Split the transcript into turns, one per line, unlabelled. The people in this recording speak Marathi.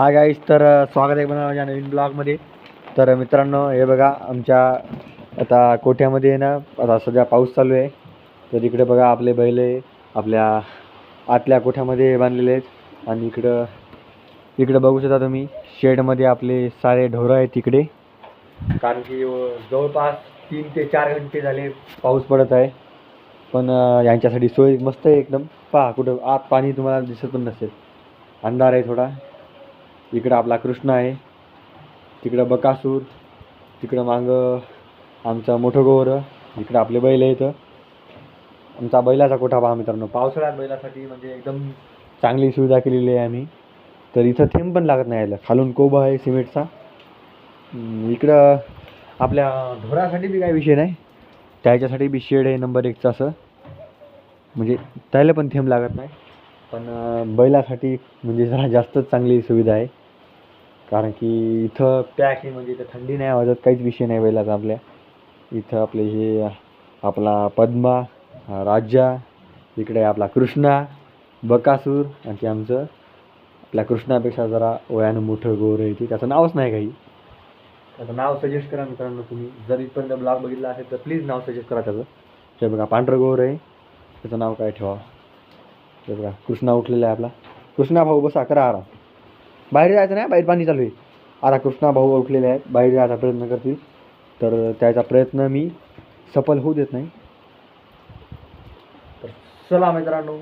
हा गाईज तर स्वागत आहे म्हणा माझ्या नवीन ब्लॉगमध्ये. तर मित्रांनो हे बघा आमच्या आता कोठ्यामध्ये आहे ना आता सध्या पाऊस चालू आहे. तर इकडे बघा आपले बैल आपल्या आतल्या कोठ्यामध्ये बांधलेले आहेत. आणि इकडं इकडं बघू शकता तुम्ही शेडमध्ये आपले सारे ढोरं आहेत तिकडे कारण की जवळपास तीन ते चार घंटे झाले पाऊस पडत आहे. पण यांच्यासाठी सोय मस्त आहे एकदम. पहा कुठं आत पाणी तुम्हाला दिसत पण नसेल. अंधार आहे थोडा. इकडं आपला कृष्ण आहे तिकडं बकासूर तिकडं मागं आमचं मोठं गोर इकडं आपले बैल आहेत. आमचा बैलाचा कोठा पहा मित्रांनो पावसाळ्यात बैलासाठी म्हणजे एकदम चांगली सुविधा केलेली आहे आम्ही. तर इथं थेंब पण लागत नाही यायला. खालून कोबा आहे सिमेंटचा. इकडं आपल्या ढोरासाठी बी काही विषय नाही. त्याच्यासाठी बी शेड आहे नंबर एकचं असं. म्हणजे त्याला पण थेंब लागत नाही. पण बैलासाठी म्हणजे जरा जास्तच चांगली सुविधा आहे. कारण की इथं पॅक आहे म्हणजे इथं थंडी नाही वाजत काहीच विषय नाही बैलाचा आपल्या. इथं आपले हे आपला पद्मा राजा इकडे आपला कृष्णा बकासूर आणि ते आमचं. आपल्या कृष्णापेक्षा जरा वयानं मोठं गोर आहे ते त्याचं नावच नाही काही. त्याचं नाव सजेस्ट करा मित्रांनो तुम्ही. जर इथपर्यंत ब्लॉग बघितला असेल तर प्लीज नाव सजेस्ट करा त्याचं. ते बघा पांढरं गोर आहे. त्याचं नाव काय ठेवा ते बघा कृष्णा उठलेला आहे आपला. कृष्णा भाऊ बसा करा आराम. बाहेर जायचं नाही बाहेर पाणी चालू आहे. आता कृष्णा भाऊ उठलेले आहेत बाहेर जायचा प्रयत्न करतील. तर त्याचा प्रयत्न मी सफल होऊ देत नाही. तर चला मित्रांनो